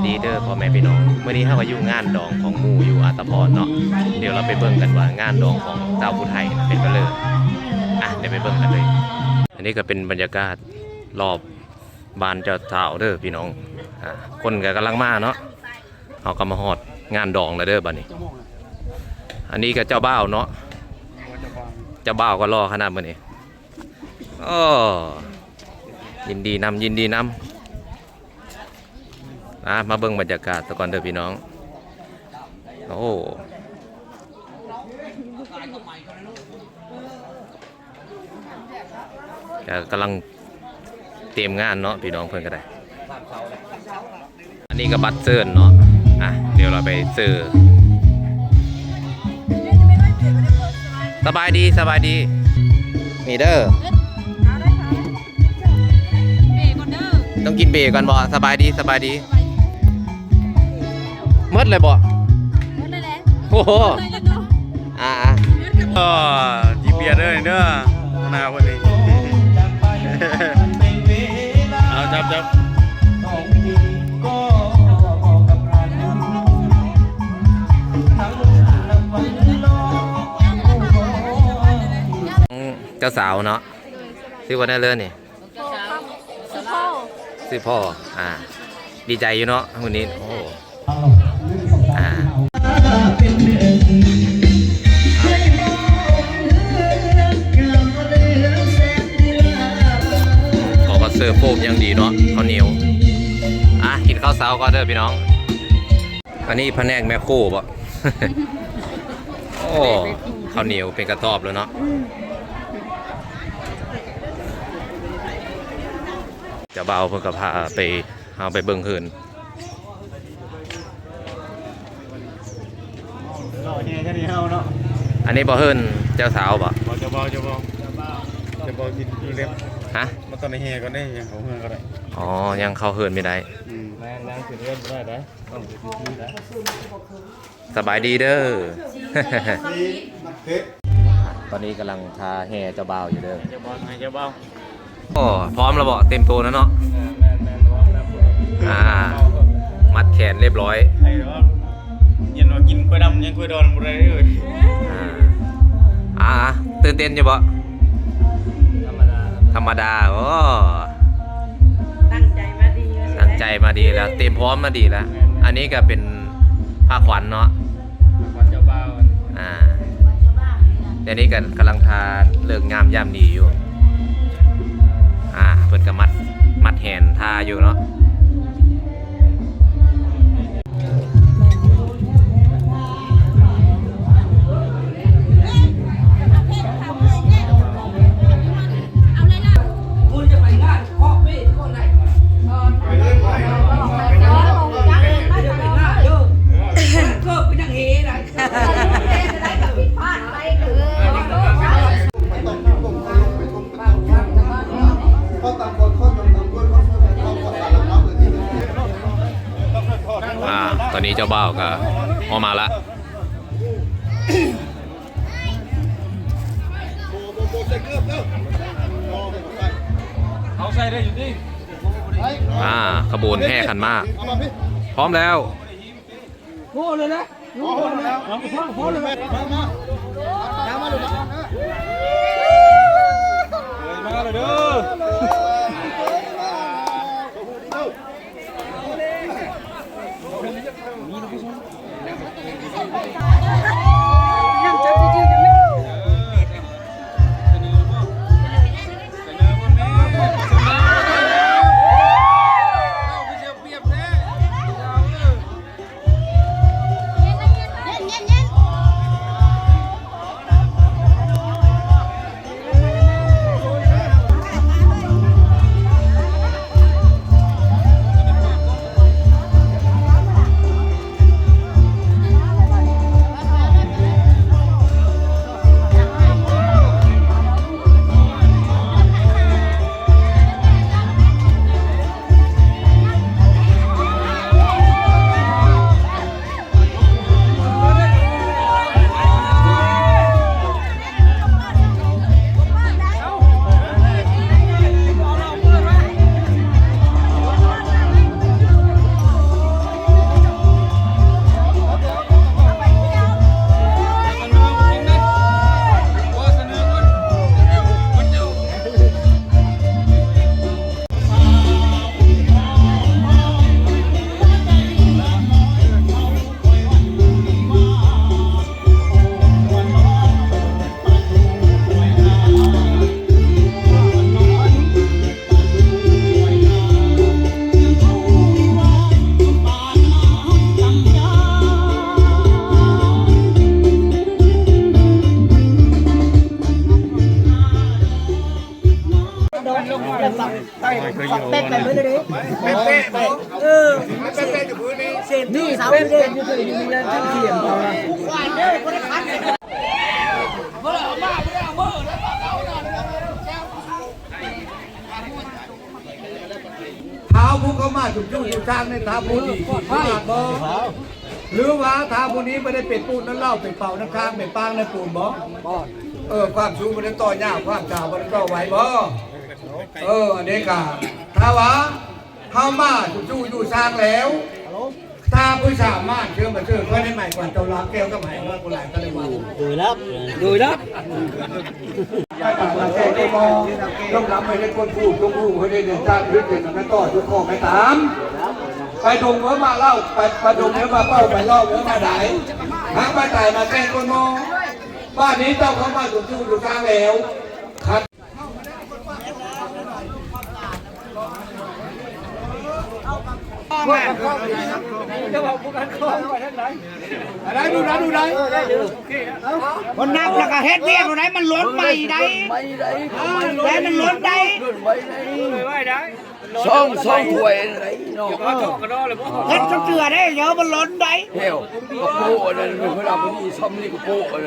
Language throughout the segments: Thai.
ายดีเด้อพ่อแม่พี่น้องเมื่อนี้เราก็อยู่งานดองของหมู่อยู่อาตพรเนาะเดี๋ยวเราไปเบิ่งกันว่างานดองของชาผู้ไทยนะเป็นไปเลยอะเดี๋ยวไปเบิ่งกันเลย อันนี้ก็เป็นบรรยากาศรอบบ้านเจ้าสาวเด้อพี่น้องอะคนก็กำลังมาเนาะเขาก็มาฮอดงานดองแล้วเด้อบัดนี้ อันนี้ก็เจ้าบ่าวเนาะเจ้าบ่าวก็รอขนาดมื้อนี้อ้อยินดีนำยินดีนำ อะมาเบิ่งบรรยากาศตะก่อนเด้อพี่น้อง โอ้ก็กำลังเตรียมงานเนาะพี่น้องเพื่อนก็ได้ อันนี้ก็บัตรเซิร์นเนาะ อะเดี๋ยวเราไปเซอร์สบายดีสบายดีนี่เด้อต้องกินเบรกก่อนบ่สบายดีสบายดี หมดเลยบ่โอ้โหอ่าก็จีเบียร์เด้อเด้อหนาคนนี้ เอาจับจับอืมเจ้าสาวเนาะชื่อว่าได้เลยนี่ชื่อพ่อ อ่า ดีใจอยู่เนาะวันนี้ โอ้อ่ อก็เสิร์ฟโฟมยังดีเนาะข้าวเหนียวอะกินข้าวเช้าก็เด้อพี่น้อง อันนี้แผนกแม่โคบ่โอ้ข้าวเหนียวเป็นกระสอบแล้วเนาะเจะเบาวเพิ่งกับพาไปเอาไปเบิ่งคืนรอแห่แค่นี้เฮาเนาะอันนี้บ่เฮิรนเจ้าสาวบ่บอจะบอจะบอจะบอกินอยู่เล็บ ฮะมาตอนในแห่ก็ได้ยังเขาเฮือก็ได้อ๋อยังเข้าเฮิรนไม่ได้อืมแรงแรงขึ้นเรื่อยได้ได้ต้องไปที่ได้สบายดีเด้อเฮ้ยตอนนี้กำลังทาแห่เจ้าบ่าวอยู่เด้อจะบอให้จะเบาโอ้พร้อมแล้วบ่เต็มตัวแล้วเนาะแมนแมนร้อนแล้วอ่ามัดแขนเรียบร้อยไอ้ร้อนยันว่ากินกล้วยดำยังกล้วยดอนบ่ได้เลยอ่าอ่าตื่นเต้นอยู่บ่ธรรมดา ธรรมดาโอ้ตั้งใจมาดีเลยตั้งใจมาดีแล้ว เตรียมพร้อมมาดีแล้ว อันนี้ก็เป็นผ้าขวัญเนาะวันเจ้าบ่าวอ่าเดี๋ยวนี้กันกำลังทาเลิกงามยามดีอยู่ อ่าเพิ่นก็มัดมัดแหนทาอยู่เนาะ บ่าก็ออกมาละเขาใส่ได้อยู่ดิอ่าขบวนแห่ขันมากพร้อมแล้วมาเลยเด้อ เป๊ะไปเมื่อเลยเป๊ะเป๊ะเออเป๊ะเป๊ะอยู่พื้นนี่เส้นนี่สาวเป๊ะเป๊ะอยู่พื้นนี่มีแล้วทั้งเขียมเอาละหวานเด้อคนละพันเท้าผู้เขามาจุดยุ่งอยู่ทางในท้าผู้ที่ที่มาบ่หรือว่าท้าผู้นี้ไม่ได้เป็นปูนนั่นเล่าเป็นเป่าน้ำค้างเป็นปางในปูนบ่เออความสูงมันได้ต่อยากความยาวมันได้ต่อไหวบ่ เอออันนี้กะถ้าว่าเข้ามาจุดยุ่งอยู่ทางแล้ว ถ้าผู้สามารถเชื่อมาเชื่อก็ได้ใหม่กว่าเจ้าลักแก้วก็ใหม่ว่ากุหลาบก็ได้ว่าดูแล้วดูแล้วถ้าการมาแก้ก็มองต้องรับไม่ได้คนพูดต้องพูดให้ได้เดินทางยึดเดินกันต่อทุกข้อไม่ตามไปดงเมื่อมาเล่าไปไปดงเมื่อมาเป้าไปเล่าเมื่อมาไหนหางมาจ่ายมาแก้คนมองบ้านนี้เจ้าเข้ามาถูกจู่ถูกทางแล้ว ครับอะไรดูนะดูนะคนนับแล้วก็เฮ็ดเวียกไหนมันล้นไปได้ได้วมันล้นได้ช่องช่องถวยอะไรเนาะเฮ็ดจนเกลือได้เดี๋ยวมันล้นได้เที่ยกระโปงอะไรเป็นพระราชนีช่อมนี่กระโปงอะไร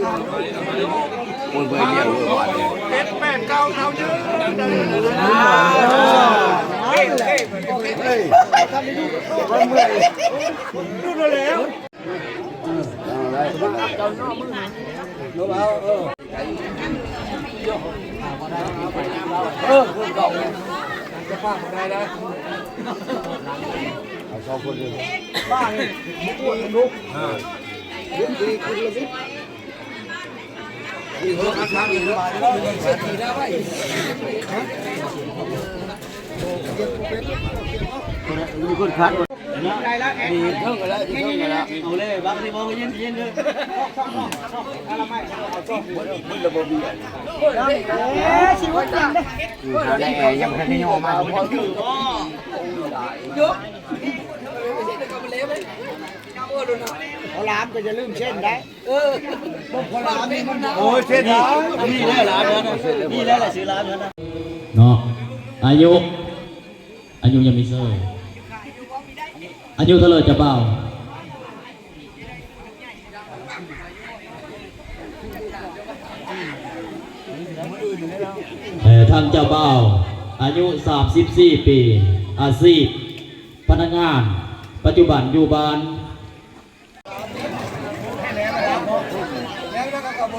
มันเบื่อเดียวเลยว่ะ เป็ด แม่เก่าเท่าเยอะ เออคนเก่า จะฟังมาได้นะ โอ้ยเช่นนี้เนาะอายุ อายุยังมีเซอร์อายุเท่าไรจะเปล่าเอ่อทางเจ้าเบ่าอายุ 34 ปี อาชีพพนักงาน ปัจจุบันอยู่บ้าน ข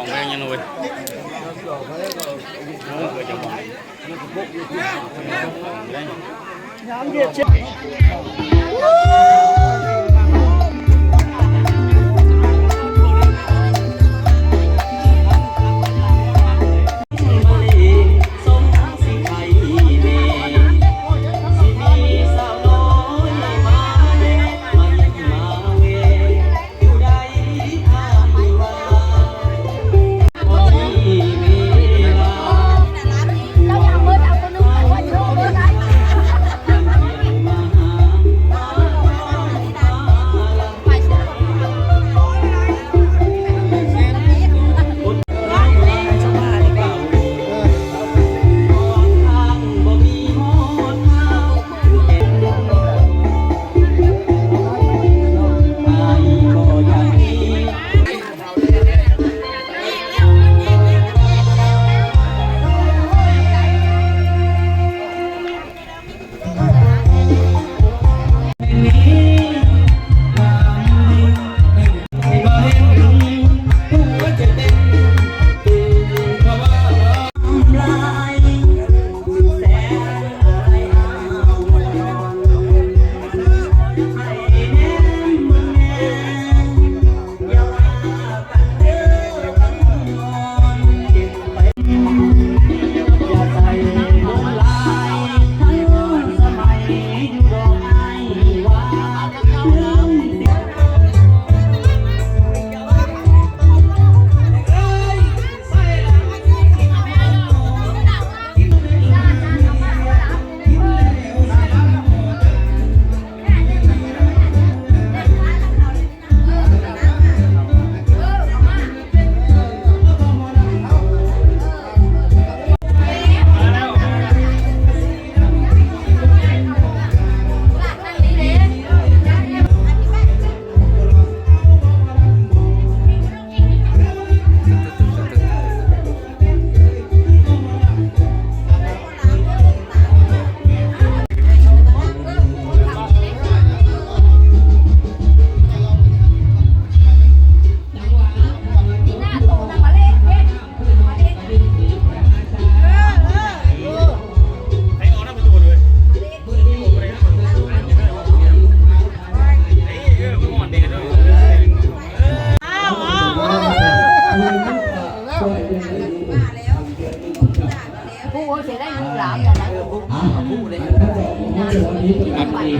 องแรงยังเลยเรา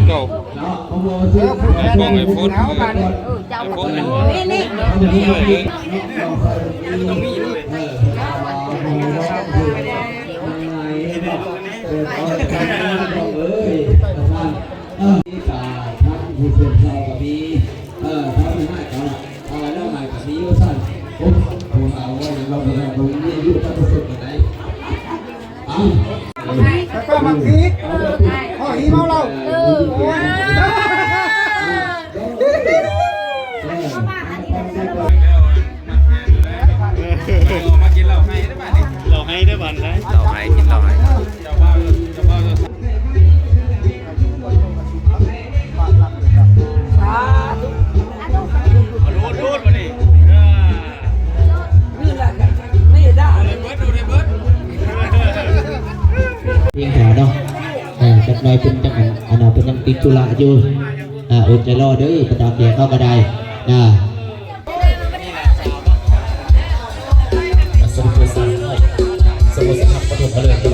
เก่าไอโฟนไอโฟนไอโฟนนี่นี่นี่ต้องมีด้วยก็มาคิด Ahí vamos. น้อยเป็นจังอันนั้นเป็นยังติดธุฬาอยู่อ่าอดใจรอเด้อประดามแดงเข้าก็ได้นะสมุทรสาครสมุทรสาครปรมเลย